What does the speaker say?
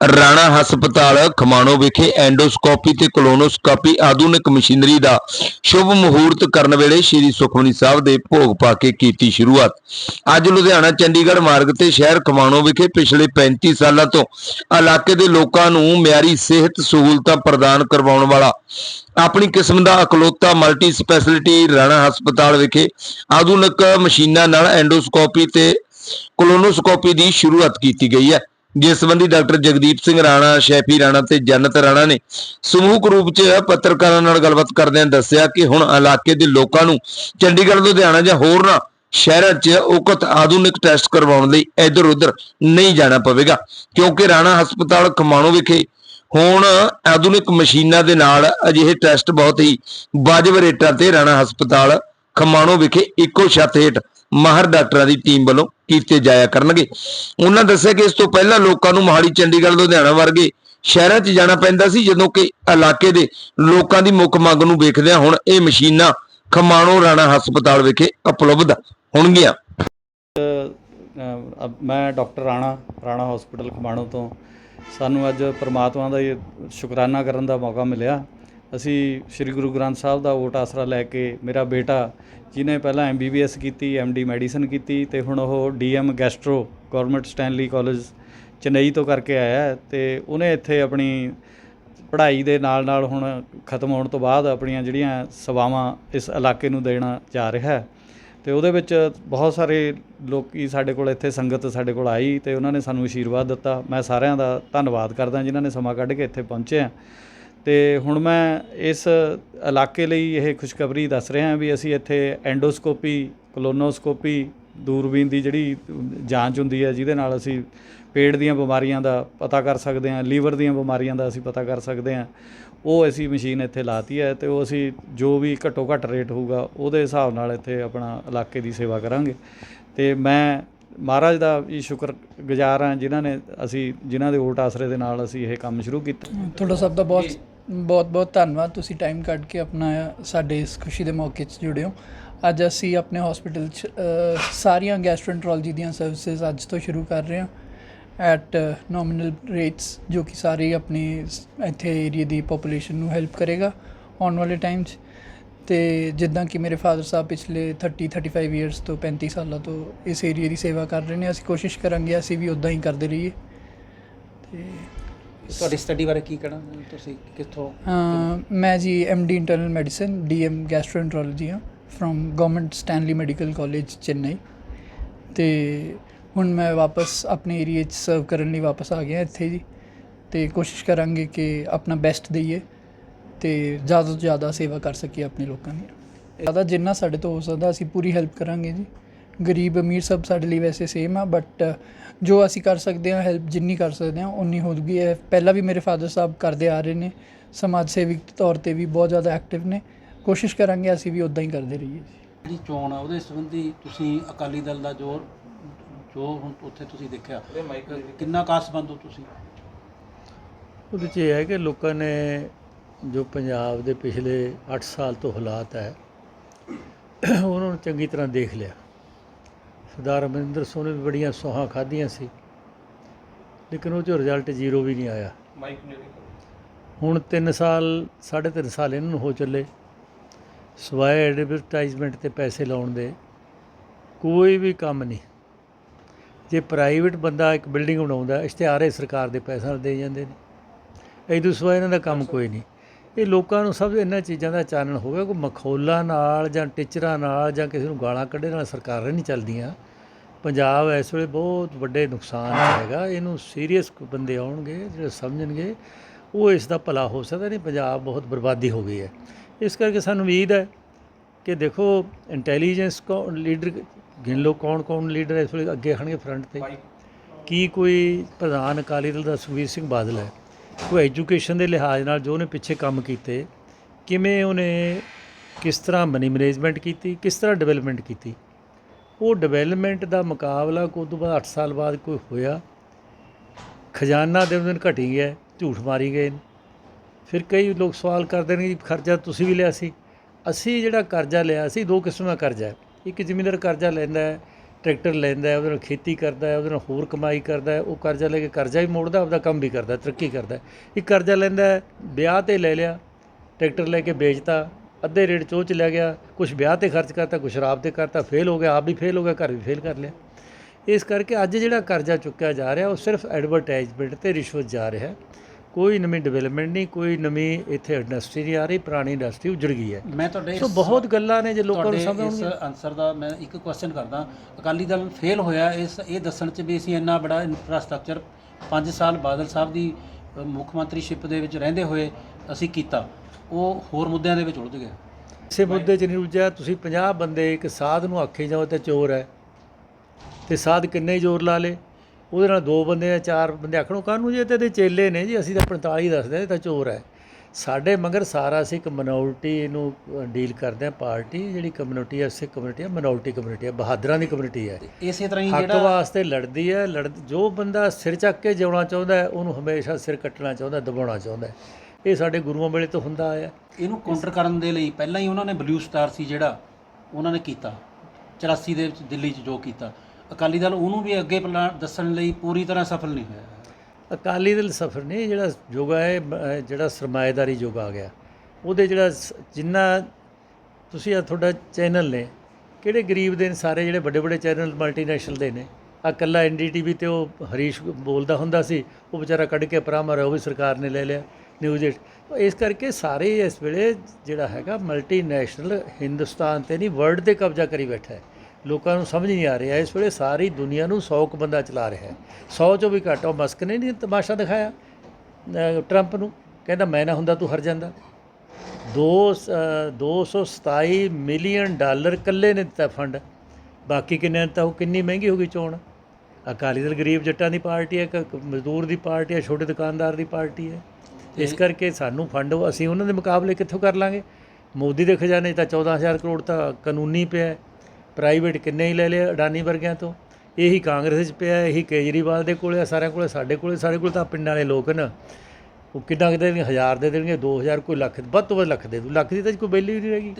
ਰਾਣਾ ਹਸਪਤਾਲ ਖਮਾਣੋ ਵਿਖੇ ਐਂਡੋਸਕੋਪੀ ਤੇ ਕੋਲੋਨੋਸਕੋਪੀ ਆਧੁਨਿਕ ਮਸ਼ੀਨਰੀ ਦਾ ਸ਼ੁਭ ਮਹੂਰਤ ਕਰਨ ਵੇਲੇ ਸ੍ਰੀ ਸੁਖਮਨੀ ਸਾਹਿਬ ਦੇ ਭੋਗ ਪਾ ਕੇ ਕੀਤੀ ਸ਼ੁਰੂਆਤ। ਅੱਜ ਲੁਧਿਆਣਾ, ਚੰਡੀਗੜ੍ਹ ਮਾਰਗ ਤੇ ਸ਼ਹਿਰ ਖਮਾਣੋ ਵਿਖੇ ਪਿਛਲੇ 35 ਸਾਲਾਂ ਤੋਂ ਇਲਾਕੇ ਦੇ ਲੋਕਾਂ ਨੂੰ ਮਿਆਰੀ ਸਿਹਤ ਸਹੂਲਤਾਂ ਪ੍ਰਦਾਨ ਕਰਵਾਉਣ ਵਾਲਾ ਆਪਣੀ ਕਿਸਮ ਦਾ ਅਕਲੋਤਾ ਮਲਟੀ ਸਪੈਸ਼ਲਿਟੀ ਰਾਣਾ ਹਸਪਤਾਲ ਵਿਖੇ ਆਧੁਨਿਕ ਮਸ਼ੀਨਾਂ ਨਾਲ ਐਂਡੋਸਕੋਪੀ ਤੇ ਕੋਲੋਨੋਸਕੋਪੀ ਦੀ ਸ਼ੁਰੂਆਤ ਕੀਤੀ ਗਈ ਹੈ। ਜਿਸ ਸੰਬੰਧੀ ਡਾਕਟਰ ਜਗਦੀਪ ਸਿੰਘ ਰਾਣਾ, ਸ਼ੈਫੀ ਰਾਣਾ ਤੇ ਜਨਤ ਰਾਣਾ ਨੇ ਸਮੂਹਕ ਰੂਪ 'ਚ ਪੱਤਰਕਾਰਾਂ ਨਾਲ ਗੱਲਬਾਤ ਕਰਦਿਆਂ ਦੱਸਿਆ ਕਿ ਹੁਣ ਇਲਾਕੇ ਦੇ ਲੋਕਾਂ ਨੂੰ ਚੰਡੀਗੜ੍ਹ, ਲੁਧਿਆਣਾ ਜਾਂ ਹੋਰਨਾਂ ਸ਼ਹਿਰਾਂ 'ਚ ਉਕਤ ਆਧੁਨਿਕ ਟੈਸਟ ਕਰਵਾਉਣ ਲਈ ਇੱਧਰ ਉੱਧਰ ਨਹੀਂ ਜਾਣਾ ਪਵੇਗਾ, ਕਿਉਂਕਿ ਰਾਣਾ ਹਸਪਤਾਲ ਖਮਾਣੋ ਵਿਖੇ ਹੁਣ ਆਧੁਨਿਕ ਮਸ਼ੀਨਾਂ ਦੇ ਨਾਲ ਅਜਿਹੇ ਟੈਸਟ ਬਹੁਤ ਹੀ ਵਾਜਬ ਰੇਟਾਂ ਤੇ ਰਾਣਾ ਹਸਪਤਾਲ ਖਮਾਣੋ ਵਿਖੇ ਇੱਕੋ ਛੱਤ ਹੇਠ ਮਾਹਰ ਡਾਕਟਰਾਂ ਦੀ ਟੀਮ ਵੱਲੋਂ ਕੀਤੇ ਜਾਇਆ ਕਰਨਗੇ। ਉਹਨਾਂ ਦੱਸਿਆ ਕਿ ਇਸ ਤੋਂ ਪਹਿਲਾਂ ਲੋਕਾਂ ਨੂੰ ਮੋਹਾਲੀ ਚੰਡੀਗੜ੍ਹ ਲੁਧਿਆਣਾ ਵਰਗੇ ਸ਼ਹਿਰਾਂ 'ਚ ਜਾਣਾ ਪੈਂਦਾ ਸੀ ਜਦੋਂ ਕਿ ਇਲਾਕੇ ਦੇ ਲੋਕਾਂ ਦੀ ਮੁੱਖ ਮੰਗ ਨੂੰ ਵੇਖਦਿਆਂ ਹੁਣ ਇਹ ਮਸ਼ੀਨਾਂ ਖਮਾਣੋ ਰਾਣਾ ਹਸਪਤਾਲ ਵਿਖੇ ਉਪਲਬਧ ਹੋਣਗੀਆਂ। ਅ, ਮੈਂ ਡਾਕਟਰ ਰਾਣਾ ਰਾਣਾ ਹਸਪੀਟਲ ਖਮਾਣੋ ਤੋਂ। ਸਾਨੂੰ ਅੱਜ ਪ੍ਰਮਾਤਮਾ ਦਾ ਇਹ ਸ਼ੁਕਰਾਨਾ ਕਰਨ ਦਾ ਮੌਕਾ ਮਿਲਿਆ। ਅਸੀਂ ਸ੍ਰੀ ਗੁਰੂ ਗ੍ਰੰਥ ਸਾਹਿਬ ਦਾ ਓਟ ਆਸਰਾ ਲੈ ਕੇ ਮੇਰਾ ਬੇਟਾ, ਜਿਹਨੇ ਪਹਿਲਾਂ ਐਮਬੀਬੀਐਸ ਕੀਤੀ ਐਮਡੀ ਮੈਡੀਸਨ ਕੀਤੀ ਤੇ ਹੁਣ ਉਹ DM gastro government Stanley college Chennai ਤੋਂ ਕਰਕੇ ਆਇਆ ਹੈ ਤੇ ਉਹਨੇ ਇੱਥੇ ਆਪਣੀ ਪੜ੍ਹਾਈ ਦੇ ਨਾਲ ਨਾਲ ਹੁਣ ਖਤਮ ਹੋਣ ਤੋਂ ਬਾਅਦ ਆਪਣੀਆਂ ਜਿਹੜੀਆਂ ਸੇਵਾਵਾਂ ਇਸ ਇਲਾਕੇ ਨੂੰ ਦੇਣਾ ਜਾ ਰਿਹਾ ਹੈ। ਤੇ ਉਹਦੇ ਵਿੱਚ ਬਹੁਤ ਸਾਰੇ ਲੋਕੀ ਸਾਡੇ ਕੋਲ ਇੱਥੇ ਸੰਗਤ ਸਾਡੇ ਕੋਲ ਆਈ ਤੇ ਉਹਨਾਂ ਨੇ ਸਾਨੂੰ ਆਸ਼ੀਰਵਾਦ ਦਿੱਤਾ। ਮੈਂ ਸਾਰਿਆਂ ਦਾ ਧੰਨਵਾਦ ਕਰਦਾ, ਜਿਨ੍ਹਾਂ ਨੇ ਸਮਾਂ ਕੱਢ ਕੇ ਇੱਥੇ ਪਹੁੰਚੇ ਆ। ਅਤੇ ਹੁਣ ਮੈਂ ਇਸ ਇਲਾਕੇ ਲਈ ਇਹ ਖੁਸ਼ਖਬਰੀ ਦੱਸ ਰਿਹਾ ਵੀ ਅਸੀਂ ਇੱਥੇ ਐਂਡੋਸਕੋਪੀ, ਕਲੋਨੋਸਕੋਪੀ, ਦੂਰਬੀਨ ਦੀ ਜਿਹੜੀ ਜਾਂਚ ਹੁੰਦੀ ਹੈ, ਜਿਹਦੇ ਨਾਲ ਅਸੀਂ ਪੇਟ ਦੀਆਂ ਬਿਮਾਰੀਆਂ ਦਾ ਪਤਾ ਕਰ ਸਕਦੇ ਹਾਂ, ਲੀਵਰ ਦੀਆਂ ਬਿਮਾਰੀਆਂ ਦਾ ਅਸੀਂ ਪਤਾ ਕਰ ਸਕਦੇ ਹਾਂ। ਉਹ ਅਸੀਂ ਮਸ਼ੀਨ ਇੱਥੇ ਲਾਤੀ ਹੈ ਤੇ ਉਹ ਅਸੀਂ ਜੋ ਵੀ ਘੱਟੋ ਘੱਟ ਰੇਟ ਹੋਊਗਾ, ਉਹਦੇ ਹਿਸਾਬ ਨਾਲ ਇੱਥੇ ਆਪਣਾ ਇਲਾਕੇ ਦੀ ਸੇਵਾ ਕਰਾਂਗੇ। ਤੇ ਮੈਂ ਮਹਾਰਾਜ ਦਾ ਵੀ ਸ਼ੁਕਰ ਗੁਜ਼ਾਰ ਹਾਂ ਜਿਨ੍ਹਾਂ ਨੇ ਅਸੀਂ, ਜਿਨ੍ਹਾਂ ਦੇ ਓਟ ਆਸਰੇ ਦੇ ਨਾਲ ਅਸੀਂ ਇਹ ਕੰਮ ਸ਼ੁਰੂ ਕੀਤਾ। ਤੁਹਾਡਾ ਸਭ ਦਾ ਬਹੁਤ ਬਹੁਤ ਬਹੁਤ ਧੰਨਵਾਦ। ਤੁਸੀਂ ਟਾਈਮ ਕੱਢ ਕੇ ਆਪਣਾ ਸਾਡੇ ਇਸ ਖੁਸ਼ੀ ਦੇ ਮੌਕੇ 'ਚ ਜੁੜੇ ਹੋ। ਅੱਜ ਅਸੀਂ ਆਪਣੇ ਹਸਪੀਟਲ 'ਚ ਅ, ਸਾਰੀਆਂ ਗੈਸਟ੍ਰੋਐਂਟਰੋਲੋਜੀ ਦੀਆਂ ਸਰਵਿਸਿਜ਼ ਅੱਜ ਤੋਂ ਸ਼ੁਰੂ ਕਰ ਰਹੇ ਹਾਂ। ਐਟ ਨੋਮੀਨਲ ਰੇਟਸ ਜੋ ਕਿ ਸਾਰੇ ਆਪਣੇ ਇੱਥੇ ਏਰੀਆ ਦੀ ਪੋਪੂਲੇਸ਼ਨ ਨੂੰ ਹੈਲਪ ਕਰੇਗਾ ਆਉਣ ਵਾਲੇ ਟਾਈਮ 'ਚ। ਤੇ ਜਿੱਦਾਂ ਕਿ ਮੇਰੇ ਫਾਦਰ ਸਾਹਿਬ ਪਿਛਲੇ 30 35 ਇਅਰਸ ਤੋਂ 35 ਸਾਲਾਂ ਤੋਂ ਇਸ ਏਰੀਆ ਦੀ ਸੇਵਾ ਕਰ ਰਹੇ ਨੇ। ਅਸੀਂ ਕੋਸ਼ਿਸ਼ ਕਰਾਂਗੇ ਅਸੀਂ ਵੀ ਉਦਾਂ ਹੀ ਕਰਦੇ ਰਹੀਏ। ਤੇ ਤੁਹਾਡੀ ਸਟੱਡੀ ਬਾਰੇ ਕੀ ਕਹਿਣਾ? ਤੁਸੀਂ ਕਿੱਥੋਂ? ਅਮ ਮੈਂ ਜੀ D internal medicine DM gastroenterology ਹਾਂ from government Stanley medical college Chennai ਤੇ ਹੁਣ ਮੈਂ ਵਾਪਸ ਆਪਣੇ ਏਰੀਆ 'ਚ ਸਰਵ ਕਰਨ ਲਈ ਵਾਪਸ ਆ ਗਿਆ ਇੱਥੇ ਜੀ। ਤੇ ਕੋਸ਼ਿਸ਼ ਕਰਾਂਗੇ ਕਿ ਆਪਣਾ ਬੈਸਟ ਦਈਏ ਤੇ ਜ਼ਿਆਦਾ ਤੋਂ ਜ਼ਿਆਦਾ ਸੇਵਾ ਕਰ ਸਕੀਏ ਆਪਣੇ ਲੋਕਾਂ ਦੀ। ਜ਼ਿਆਦਾ ਜਿੰਨਾ ਸਾਡੇ ਤੋਂ ਹੋ ਸਕਦਾ ਅਸੀਂ ਪੂਰੀ ਹੈਲਪ ਕਰਾਂਗੇ ਜੀ। ਗਰੀਬ ਅਮੀਰ ਸਭ ਸਾਡੇ ਲਈ ਵੈਸੇ ਸੇਮ ਆ ਬਟ ਜੋ ਅਸੀਂ ਕਰ ਸਕਦੇ ਹਾਂ ਹੈਲਪ ਜਿੰਨੀ ਕਰ ਸਕਦੇ ਹਾਂ ਉਨੀ ਹੋਊਗੀ ਹੈ ਪਹਿਲਾਂ ਵੀ ਮੇਰੇ ਫਾਦਰ ਸਾਹਿਬ ਕਰਦੇ ਆ ਰਹੇ ਨੇ ਸਮਾਜ ਸੇਵੀ ਤੌਰ ਤੇ ਵੀ ਬਹੁਤ ਜ਼ਿਆਦਾ ਐਕਟਿਵ ਨੇ। ਕੋਸ਼ਿਸ਼ ਕਰਾਂਗੇ ਅਸੀਂ ਵੀ ਉਦਾਂ ਹੀ ਕਰਦੇ ਰਹੀਏ। ਜੀ ਜਿਹੜੀ ਚੋਣ ਆ ਉਹਦੇ ਸੰਬੰਧੀ ਤੁਸੀਂ ਅਕਾਲੀ ਦਲ ਦਾ ਜੋ ਜੋ ਹੁਣ ਉੱਥੇ ਤੁਸੀਂ ਦੇਖਿਆ ਕਿੰਨਾ ਕਾਸ ਬੰਦ ਹੋ ਤੁਸੀਂ? ਉਹਦੇ 'ਚ ਇਹ ਹੈ ਕਿ ਲੋਕਾਂ ਨੇ ਜੋ ਪੰਜਾਬ ਦੇ ਪਿਛਲੇ 8 ਸਾਲ ਤੋਂ ਹਾਲਾਤ ਹੈ ਉਹਨਾਂ ਨੂੰ ਚੰਗੀ ਤਰ੍ਹਾਂ ਦੇਖ ਲਿਆ। ਸਰਦਾਰ ਅਮਰਿੰਦਰ ਸਿੰਘ ਨੇ ਵੀ ਬੜੀਆਂ ਸੌਹਾਂ ਖਾਧੀਆਂ ਸੀ। ਲੇਕਿਨ ਉਹ 'ਚੋਂ ਰਿਜ਼ਲਟ ਜ਼ੀਰੋ ਵੀ ਨਹੀਂ ਆਇਆ। ਹੁਣ 3 ਸਾਲ ਸਾਢੇ ਤਿੰਨ ਸਾਲ ਇਹਨਾਂ ਨੂੰ ਹੋ ਚੱਲੇ। ਸਵਾਏ ਐਡਵਰਟਾਈਜ਼ਮੈਂਟ ਤੇ ਪੈਸੇ ਲਾਉਣ ਦੇ। ਕੋਈ ਵੀ ਕੰਮ ਨਹੀਂ। ਜੇ ਪ੍ਰਾਈਵੇਟ ਬੰਦਾ ਇੱਕ ਬਿਲਡਿੰਗ ਬਣਾਉਂਦਾ ਇਸ਼ਤਿਹਾਰੇ ਸਰਕਾਰ ਦੇ ਪੈਸੇ ਨਾਲ ਦੇ ਜਾਂਦੇ ਨੇ। ਇਹ ਦੂਸਰਾ ਇਹਨਾਂ ਦਾ ਕੰਮ ਕੋਈ ਨਹੀਂ। ਇਹ ਲੋਕਾਂ ਨੂੰ ਸਭ ਇਹਨਾਂ ਚੀਜ਼ਾਂ ਦਾ ਚਾਨਣ ਹੋ ਗਿਆ। ਕੋਈ ਮਖੌਲਾਂ ਨਾਲ ਜਾਂ ਟੀਚਰਾਂ ਨਾਲ ਜਾਂ ਕਿਸੇ ਨੂੰ ਗਾਲਾਂ ਕੱਢੇ ਨਾਲ ਸਰਕਾਰਾਂ ਨਹੀਂ ਚੱਲਦੀਆਂ। ਪੰਜਾਬ ਇਸ ਵੇਲੇ ਬਹੁਤ ਵੱਡੇ ਨੁਕਸਾਨ ਹੈਗਾ। ਇਹਨੂੰ ਸੀਰੀਅਸ ਬੰਦੇ ਆਉਣਗੇ ਜਿਹੜੇ ਸਮਝਣਗੇ ਉਹ ਇਸ ਦਾ ਭਲਾ ਹੋ ਸਕਦਾ ਨਹੀਂ। ਪੰਜਾਬ ਬਹੁਤ ਬਰਬਾਦੀ ਹੋ ਗਈ ਹੈ। ਇਸ ਕਰਕੇ ਸਾਨੂੰ ਉਮੀਦ ਹੈ ਕਿ ਦੇਖੋ ਇੰਟੈਲੀਜੈਂਸ ਕੋ ਲੀਡਰ ਗਿਣ ਲਓ ਕੌਣ ਕੌਣ ਲੀਡਰ ਇਸ ਵੇਲੇ ਅੱਗੇ ਖੜਨਗੇ ਫਰੰਟ ਤੇ। ਕੀ ਕੋਈ ਪ੍ਰਧਾਨ ਅਕਾਲੀ ਦਲ ਦਾ ਸੁਖਬੀਰ ਸਿੰਘ ਬਾਦਲ ਹੈ? ਕੋਈ ਐਜੂਕੇਸ਼ਨ ਦੇ ਲਿਹਾਜ਼ ਨਾਲ ਜੋ ਉਹਨੇ ਪਿੱਛੇ ਕੰਮ ਕੀਤੇ ਕਿਵੇਂ ਉਹਨੇ ਕਿਸ ਤਰ੍ਹਾਂ ਮਨੀ ਮੈਨੇਜਮੈਂਟ ਕੀਤੀ ਕਿਸ ਤਰ੍ਹਾਂ ਡਿਵੈਲਪਮੈਂਟ ਕੀਤੀ? ਉਹ ਡਿਵੈਲਪਮੈਂਟ ਦਾ ਮੁਕਾਬਲਾ ਕੋਈ ਤੋਂ ਬਾਅਦ 8 ਸਾਲ ਬਾਅਦ ਕੋਈ ਹੋਇਆ। ਖਜ਼ਾਨਾ ਦਿਨ ਦਿਨ ਘਟੀ ਗਿਆ ਝੂਠ ਮਾਰੀ ਗਏ ਨੇ। ਫਿਰ ਕਈ ਲੋਕ ਸਵਾਲ ਕਰਦੇ ਨੇ ਕਿ ਖਰਚਾ ਤੁਸੀਂ ਵੀ ਲਿਆ ਸੀ। ਅਸੀਂ ਜਿਹੜਾ ਕਰਜ਼ਾ ਲਿਆ ਸੀ ਦੋ ਕਿਸਮ ਦਾ ਕਰਜ਼ਾ ਹੈ। ਇੱਕ ਜ਼ਿਮੀਂਦਾਰ ਕਰਜ਼ਾ ਲੈਂਦਾ ਹੈ ਟਰੈਕਟਰ ਲੈਂਦਾ ਹੈ ਉਹਦੇ ਨਾਲ ਖੇਤੀ ਕਰਦਾ ਹੈ ਉਹਦੇ ਨਾਲ ਹੋਰ ਕਮਾਈ ਕਰਦਾ ਹੈ ਉਹ ਕਰਜ਼ਾ ਲੈ ਕੇ ਕਰਜ਼ਾ ਵੀ ਮੋੜਦਾ ਆਪਦਾ ਕੰਮ ਵੀ ਕਰਦਾ ਤਰੱਕੀ ਕਰਦਾ ਇੱਕ ਕਰਜ਼ਾ ਲੈਂਦਾ ਹੈ, ਵਿਆਹ ਤੇ ਲੈ ਲਿਆ ਟਰੈਕਟਰ ਲੈ ਕੇ ਵੇਚਤਾ ਅੱਧੇ ਰੇਟ 'ਚ ਉਹ ਚ ਲੈ ਗਿਆ ਕੁਝ ਵਿਆਹ ਤੇ ਖਰਚ ਕਰਤਾ ਕੁਝ ਸ਼ਰਾਬ ਤੇ ਕਰਤਾ ਫੇਲ ਹੋ ਗਿਆ ਆਪ ਵੀ ਫੇਲ ਹੋ ਗਿਆ ਘਰ ਵੀ ਫੇਲ ਕਰ ਲਿਆ। ਇਸ ਕਰਕੇ ਅੱਜ ਜਿਹੜਾ ਕਰਜ਼ਾ ਚੁੱਕਿਆ ਜਾ ਰਿਹਾ ਉਹ ਸਿਰਫ ਐਡਵਰਟਾਈਜ਼ਮੈਂਟ ਤੇ ਰਿਸ਼ਵਤ ਜਾ ਰਿਹਾ ਕੋਈ ਨਵੀਂ ਡਿਵੈਲਪਮੈਂਟ ਨਹੀਂ ਕੋਈ ਨਵੀਂ ਇੱਥੇ ਇੰਡਸਟਰੀ ਨਹੀਂ ਆ ਰਹੀ ਪੁਰਾਣੀ ਇੰਡਸਟਰੀ ਉਜੜ ਗਈ ਹੈ। ਮੈਂ ਤੁਹਾਡੇ ਸੋ ਇਸ- ਬਹੁਤ ਗੱਲਾਂ ਨੇ ਜੇ ਲੋਕਾਂ ਨੂੰ ਸਮਝ ਇਸ ਆਉਣਗੀਆਂ ਆਨਸਰ ਦਾ ਮੈਂ ਇੱਕ ਕੁਐਸਚਨ ਕਰਦਾ। ਅਕਾਲੀ ਦਲ ਫੇਲ ਹੋਇਆ ਇਸ ਇਹ ਦੱਸਣ 'ਚ ਵੀ ਅਸੀਂ ਇੰਨਾ ਬੜਾ ਇਨਫਰਾਸਟ੍ਰਕਚਰ 5 ਸਾਲ ਬਾਦਲ ਸਾਹਿਬ ਦੀ ਮੁੱਖ ਮੰਤਰੀਸ਼ਿਪ ਦੇ ਵਿੱਚ ਰਹਿੰਦੇ ਹੋਏ ਅਸੀਂ ਕੀਤਾ। ਉਹ ਹੋਰ ਮੁੱਦਿਆਂ ਦੇ ਵਿੱਚ ਉਲਝ ਗਿਆ। ਇਸੇ ਮੁੱਦੇ 'ਚ ਨਹੀਂ ਉਲਝਿਆ। ਤੁਸੀਂ 50 ਬੰਦੇ ਇੱਕ ਸਾਧ ਨੂੰ ਆਖੀ ਜਾਓ ਤੇ ਚੋਰ ਹੈ। ਤੇ ਸਾਧ ਕਿੰਨੇ ਜ਼ੋਰ ਲਾ ਲੇ। ਉਹਦੇ ਨਾਲ ਦੋ ਬੰਦੇ ਆ ਚਾਰ ਬੰਦੇ ਆਖਣੋ ਕਾਹਨੂੰ ਜੇ ਤੇ ਇਹਦੇ ਚੇਲੇ ਨੇ ਜੀ? ਅਸੀਂ ਤਾਂ 45 ਦੱਸਦੇ ਤਾਂ ਚੋਰ ਹੈ। ਸਾਡੇ ਮਗਰ ਸਾਰਾ ਅਸੀਂ ਇੱਕ ਮਿਨੋਰਟੀ ਨੂੰ ਡੀਲ ਕਰਦੇ ਆ ਪਾਰਟੀ ਜਿਹੜੀ ਕਮਿਊਨਿਟੀ ਹੈ ਸਿੱਖ ਕਮਿਊਨਿਟੀ ਹੈ ਮਿਨੋਰਟੀ ਕਮਿਊਨਿਟੀ ਹੈ ਬਹਾਦਰਾਂ ਦੀ ਕਮਿਊਨਿਟੀ ਹੈ। ਇਸੇ ਤਰ੍ਹਾਂ ਹੀ ਹੱਕ ਜਿਹੜਾ ਵਾਸਤੇ ਲੜਦੀ ਹੈ ਲੜ ਜੋ ਬੰਦਾ ਸਿਰ ਚੱਕ ਕੇ ਜਿਉਣਾ ਚਾਹੁੰਦਾ ਉਹਨੂੰ ਹਮੇਸ਼ਾ ਸਿਰ ਕੱਟਣਾ ਚਾਹੁੰਦਾ ਦਬਾਉਣਾ ਚਾਹੁੰਦਾ। ਇਹ ਸਾਡੇ ਗੁਰੂਆਂ ਵੇਲੇ ਤੋਂ ਹੁੰਦਾ ਆਇਆ। ਇਹਨੂੰ ਕਾਊਂਟਰ ਕਰਨ ਦੇ ਲਈ ਪਹਿਲਾਂ ਹੀ ਉਹਨਾਂ ਨੇ ਬਲੂ ਸਟਾਰ ਸੀ ਜਿਹੜਾ ਉਹਨਾਂ ਨੇ ਕੀਤਾ। 84 ਦੇ ਵਿੱਚ ਦਿੱਲੀ 'ਚ ਜੋ ਕੀਤਾ। ਅਕਾਲੀ ਦਲ ਉਹਨੂੰ ਵੀ ਅੱਗੇ ਦੱਸਣ ਲਈ ਪੂਰੀ ਤਰ੍ਹਾਂ ਸਫਲ ਨਹੀਂ ਹੋਇਆ। ਅਕਾਲੀ ਦਲ ਸਫਰ ਨੇ ਜਿਹੜਾ ਯੋਗਾ ਹੈ ਜਿਹੜਾ ਸਰਮਾਏਦਾਰੀ ਯੋਗਾ ਆ ਗਿਆ। ਉਹਦੇ ਜਿਹੜਾ ਸ- ਜਿੰਨਾ ਤੁਸੀਂ ਆ ਤੁਹਾਡਾ ਚੈਨਲ ਨੇ, ਕਿਹੜੇ ਗਰੀਬ ਦੇ ਨੇ ਸਾਰੇ ਜਿਹੜੇ ਵੱਡੇ ਵੱਡੇ ਚੈਨਲ ਮਲਟੀਨੈਸ਼ਨਲ ਦੇ ਨੇ? ਆ ਇਕੱਲਾ ਐਨਡੀਟੀਵੀ ਤੇ ਉਹ ਹਰੀਸ਼ ਬੋਲਦਾ ਹੁੰਦਾ ਸੀ, ਉਹ ਵਿਚਾਰਾ ਕੱਢ ਕੇ ਪਰਾਮਰ ਉਹ ਵੀ ਸਰਕਾਰ ਨੇ ਲੈ ਲਿਆ ਨਿਊਜ਼ ਇਸ ਕਰਕੇ ਸਾਰੇ ਇਸ ਵੇਲੇ ਜਿਹੜਾ ਹੈਗਾ ਮਲਟੀਨੈਸ਼ਨਲ ਹਿੰਦੁਸਤਾਨ ਤੇ ਨਹੀਂ ਵਰਲਡ ਤੇ ਕਬਜ਼ਾ ਕਰੀ ਬੈਠਾ ਹੈ। ਲੋਕਾਂ ਨੂੰ ਸਮਝ ਨਹੀਂ ਆ ਰਿਹਾ। ਇਸ ਵੇਲੇ ਸਾਰੀ ਦੁਨੀਆ ਨੂੰ 100 ਕੁ ਬੰਦਾ ਚਲਾ ਰਿਹਾ ਹੈ। 100 ਚੋਂ ਵੀ ਘੱਟ। ਉਹ ਮਸਕ ਨੇ ਨਹੀਂ ਤਮਾਸ਼ਾ ਦਿਖਾਇਆ ਟਰੰਪ ਨੂੰ। ਕਹਿੰਦਾ ਮੈਂ ਨਾ ਹੁੰਦਾ ਤੂੰ ਹਰ ਜਾਂਦਾ। ਦੋ ਅਹ 227 ਮਿਲੀਅਨ ਡਾਲਰ ਇਕੱਲੇ ਨੇ ਦਿੱਤਾ ਫੰਡ। ਬਾਕੀ ਕਿੰਨੇ ਨੇ ਦਿੱਤਾ ਉਹ ਕਿੰਨੀ ਮਹਿੰਗੀ ਹੋ ਗਈ ਚੋਣ? ਅਕਾਲੀ ਦਲ ਗਰੀਬ ਜੱਟਾਂ ਦੀ ਪਾਰਟੀ ਹੈ ਮਜ਼ਦੂਰ ਦੀ ਪਾਰਟੀ ਹੈ ਛੋਟੇ ਦੁਕਾਨਦਾਰ ਦੀ ਪਾਰਟੀ ਹੈ। ਇਸ ਕਰਕੇ ਸਾਨੂੰ ਫੰਡ ਅਸੀਂ ਉਹਨਾਂ ਦੇ ਮੁਕਾਬਲੇ ਕਿੱਥੋਂ ਕਰ ਲਾਂਗੇ? ਮੋਦੀ ਦੇ ਖਜ਼ਾਨੇ ਤਾਂ 14000 ਕਰੋੜ ਤਾਂ ਕਾਨੂੰਨੀ ਪਿਆ। ਪ੍ਰਾਈਵੇਟ ਕਿੰਨੇ ਹੀ ਲੈ ਲਿਆ ਅਡਾਨੀ ਵਰਗਿਆਂ ਤੋਂ? ਇਹੀ ਕਾਂਗਰਸ 'ਚ ਪਿਆ, ਇਹੀ ਕੇਜਰੀਵਾਲ ਦੇ ਕੋਲੇ ਆ, ਸਾਰਿਆਂ ਕੋਲੇ ਸਾਡੇ ਕੋਲੇ ਸਾਡੇ ਕੋਲ ਤਾਂ ਪਿੰਡਾਂ ਵਾਲੇ ਲੋਕ ਨਾ। ਉਹ ਕਿੱਦਾਂ ਕੁ ਦੇਣਗੇ ਹਜ਼ਾਰ ਦੇ ਦੇਣਗੇ 2000 ਕੋਈ ਲੱਖ, ਵੱਧ ਤੋਂ ਵੱਧ ਲੱਖ ਦੇ ਦੂ। ਲੱਖ ਦੀ ਤਾਂ ਕੋਈ ਵੈਲਿਊ ਨਹੀਂ ਰਹਿ ਗਈ।